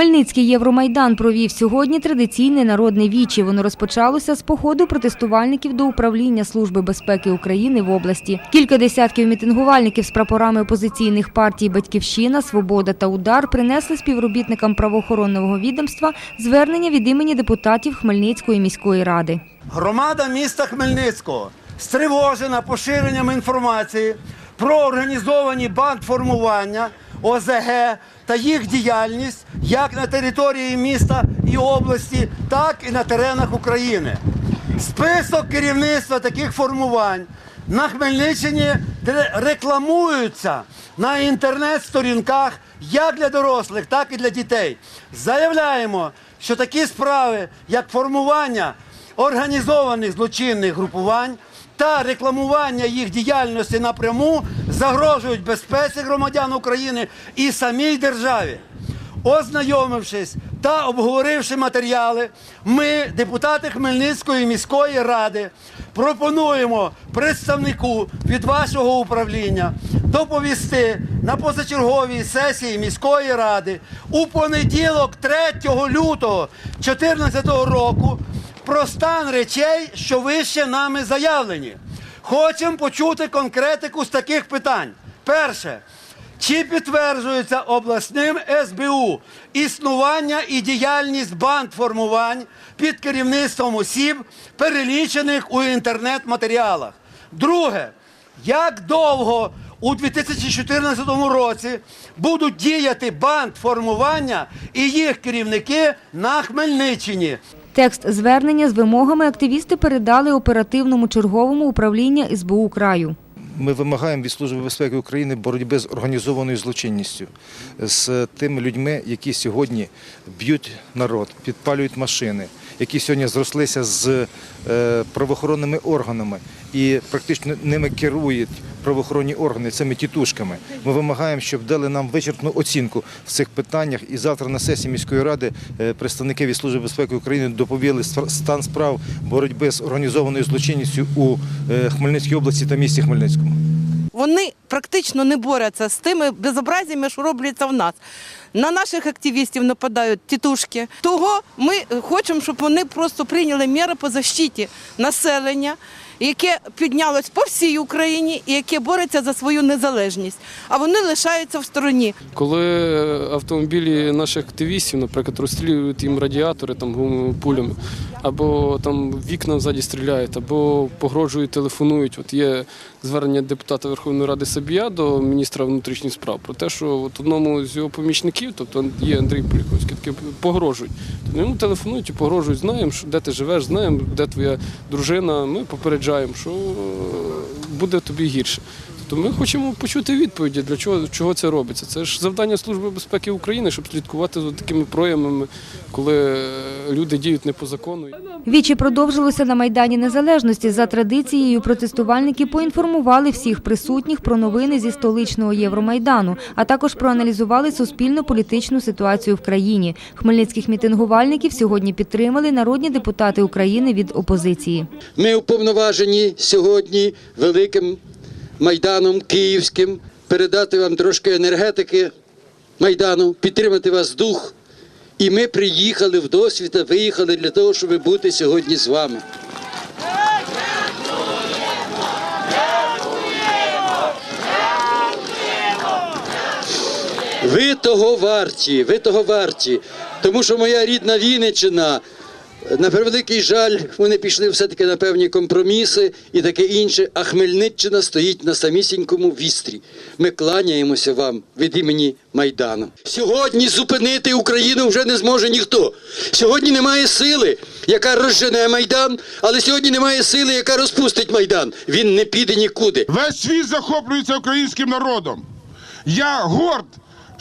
Хмельницький Євромайдан провів сьогодні традиційне народне вічі. Воно розпочалося з походу протестувальників до управління Служби безпеки України в області. Кілька десятків мітингувальників з прапорами опозиційних партій Батьківщина, Свобода та Удар принесли співробітникам правоохоронного відомства звернення від імені депутатів Хмельницької міської ради. Громада міста Хмельницького стривожена поширенням інформації про організовані бандформування ОЗГ та їх діяльність як на території міста і області, так і на теренах України. Список керівництва таких формувань на Хмельниччині рекламуються на інтернет-сторінках як для дорослих, так і для дітей. Заявляємо, що такі справи, як формування організованих злочинних групувань та рекламування їх діяльності напряму загрожують безпеці громадян України і самій державі. Ознайомившись та обговоривши матеріали, ми, депутати Хмельницької міської ради, пропонуємо представнику від вашого управління доповісти на позачерговій сесії міської ради у понеділок, 3 лютого 2014 року, про стан речей, що вище нами заявлені. Хочемо почути конкретику з таких питань. Перше. Чи підтверджується обласним СБУ існування і діяльність бандформувань під керівництвом осіб, перелічених у інтернет-матеріалах? Друге, як довго у 2014 році будуть діяти бандформування і їх керівники на Хмельниччині? Текст звернення з вимогами активісти передали оперативному черговому управління СБУ краю. Ми вимагаємо від Служби безпеки України боротьби з організованою злочинністю, з тими людьми, які сьогодні б'ють народ, підпалюють машини, які сьогодні зрослися з е, правоохоронними органами і практично ними керують правоохоронні органи цими тітушками. Ми вимагаємо, щоб дали нам вичерпну оцінку в цих питаннях. І завтра на сесії міської ради е, представники від Служби безпеки України доповіли ст- стан справ боротьби з організованою злочинністю у е, Хмельницькій області та місті Хмельницькому. Вони практично не борються з тими безобразіями, що робляться в нас. На наших активістів нападають тітушки. Того ми хочемо, щоб вони просто прийняли міри по защиті населення, яке піднялось по всій Україні і яке бореться за свою незалежність. А вони лишаються в стороні. Коли автомобілі наших активістів, наприклад, розстрілюють їм радіатори там пулями, або там вікна ззаді стріляють, або погрожують, телефонують. От є звернення депутата Верховної Ради Сабія до міністра внутрішніх справ про те, що от одному з його помічників, тобто є Андрій Поліковський, таки погрожують. Тобто йому телефонують і погрожують, знаємо, де ти живеш, знаємо, де твоя дружина. Ми попереджаємо, що е, буде тобі гірше. Тобто ми хочемо почути відповіді, для чого, чого це робиться. Це ж завдання Служби безпеки України, щоб слідкувати за такими проявами, коли е, люди діють не по закону. Вічі продовжилося на Майдані Незалежності. За традицією протестувальники поінформували всіх присутніх про новини зі столичного Євромайдану, а також проаналізували суспільно-політичну ситуацію в країні. Хмельницьких мітингувальників сьогодні підтримали народні депутати України від опозиції. Ми уповноважені сьогодні великим майданом київським передати вам трошки енергетики майдану, підтримати вас дух. І ми приїхали в досвіта, виїхали для того, щоб бути сьогодні з вами. Ви того варті, ви того варті. Тому що моя рідна Вінниччина, на превеликий жаль, вони пішли все-таки на певні компроміси і таке інше, а Хмельниччина стоїть на самісінькому вістрі. Ми кланяємося вам від імені Майдану. Сьогодні зупинити Україну вже не зможе ніхто. Сьогодні немає сили, яка розжене Майдан, але сьогодні немає сили, яка розпустить Майдан. Він не піде нікуди. Весь світ захоплюється українським народом. Я горд,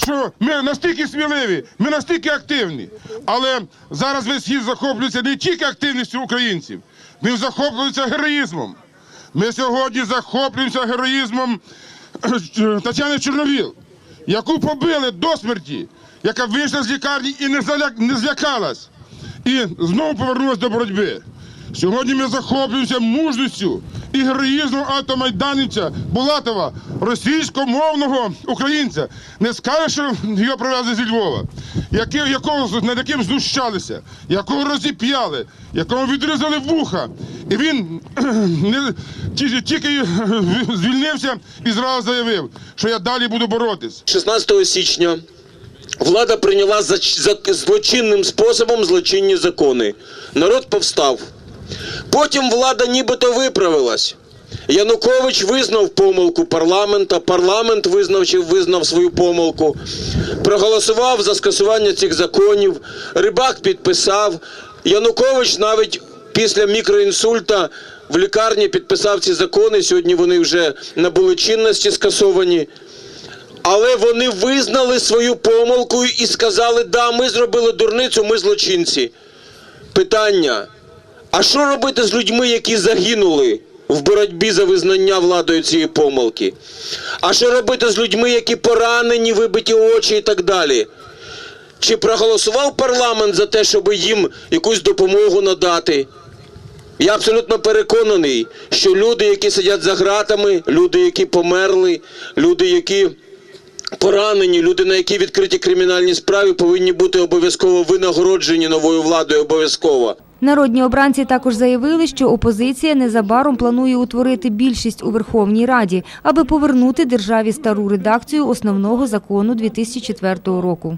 що ми настільки сміливі, ми настільки активні. Але зараз весь світ захоплюється не тільки активністю українців, він захоплюється героїзмом. Ми сьогодні захоплюємося героїзмом Тетяни Чорновіл, яку побили до смерті, яка вийшла з лікарні і не злякалась. І знову повернулася до боротьби. Сьогодні ми захоплюємося мужністю і героїзмом автомайданівця Булатова, російськомовного українця. Не скаже, що його привезли зі Львова, якого, над яким знущалися, якого розіп'яли, якому відрізали вуха. І він не, ті- тільки звільнився і зразу заявив, що я далі буду боротись. 16 січня влада прийняла злочинним способом злочинні закони. Народ повстав. Потім влада нібито виправилась. Янукович визнав помилку парламента, парламент визнав чи визнав свою помилку, проголосував за скасування цих законів, Рибак підписав. Янукович навіть після мікроінсульта в лікарні підписав ці закони. Сьогодні вони вже набули чинності скасовані. Але вони визнали свою помилку і сказали, да, ми зробили дурницю, ми злочинці. Питання: а що робити з людьми, які загинули в боротьбі за визнання владою цієї помилки? А що робити з людьми, які поранені, вибиті очі і так далі? Чи проголосував парламент за те, щоб їм якусь допомогу надати? Я абсолютно переконаний, що люди, які сидять за ґратами, люди, які померли, люди, які поранені, люди, на які відкриті кримінальні справи, повинні бути обов'язково винагороджені новою владою обов'язково. Народні обранці також заявили, що опозиція незабаром планує утворити більшість у Верховній Раді, аби повернути державі стару редакцію основного закону 2004 року.